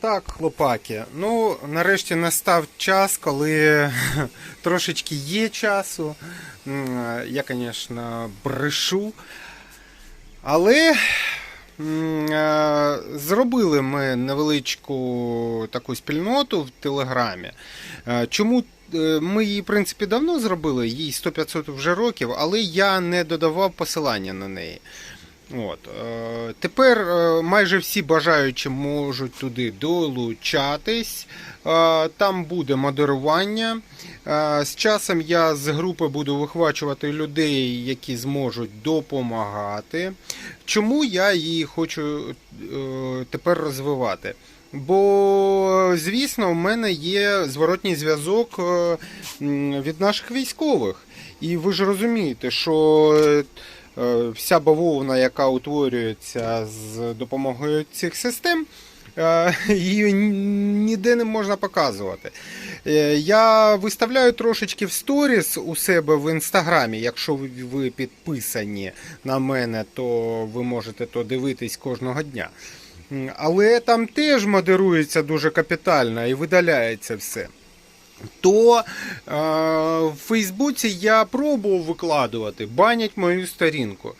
Так, хлопаки. Ну, нарешті настав час, коли трошечки є часу. Я, звісно, брешу. Але е, зробили ми невеличку таку спільноту в Телеграмі. Е, Чому е, ми її, в принципі, давно зробили, їй 100-500 вже років, але я не додавав посилання на неї. От. Е, тепер е, майже всі бажаючі можуть туди долучатись. Е, там буде модерування. З часом я з групи буду вихвачувати людей, які зможуть допомагати. Чому я її хочу тепер розвивати? Бо, звісно, в мене є зворотній зв'язок від наших військових. І ви ж розумієте, що вся бавовна, яка утворюється з допомогою цих систем, е, її ніде не можна показувати. Е, Я виставляю трошечки в сторіс у себе в інстаграмі. Якщо ви підписані на мене, то ви можете то дивитись кожного дня. Але там теж модерується дуже капітально і видаляється все. То е, в Фейсбуці я пробував викладувати, банять мою сторінку.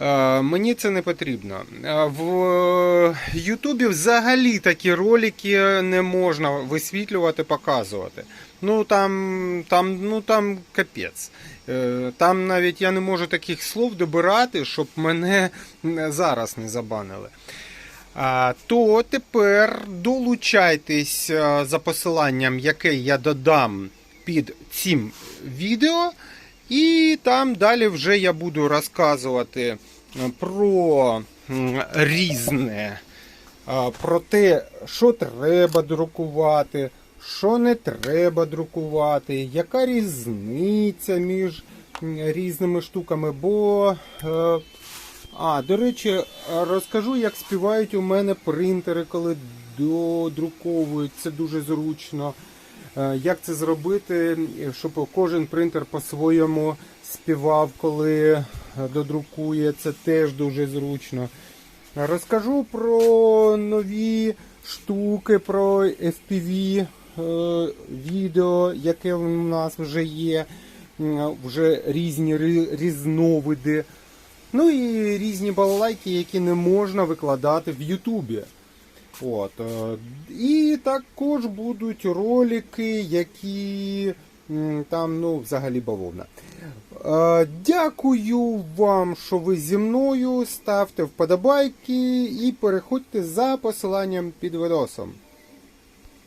Е, мені це не потрібно. Е, В Ютубі взагалі такі ролики не можна висвітлювати, показувати. Ну там, там, ну, там капець. Е, Там навіть я не можу таких слов добирати, щоб мене зараз не забанили. То тепер долучайтесь за посиланням, яке я додам під цим відео. І там далі вже я буду розказувати е, про різне, про те, що треба друкувати, що не треба друкувати, яка різниця між різними штуками. Бо е, а, до речі, розкажу, як співають у мене принтери, коли додруковують. Це дуже зручно. Е, Як це зробити, щоб кожен принтер по-своєму співав, коли е, додрукує. Це теж дуже зручно. Розкажу про нові штуки, про FPV е, відео, яке у нас вже є. Вже різні різновиди. Ну і різні балалайки, які не можна викладати в Ютубі. От. е, І також будуть ролики, які там ну, взагалі бавовна. Е, Дякую вам, що ви зі мною. Ставте вподобайки і переходьте за посиланням під відосом.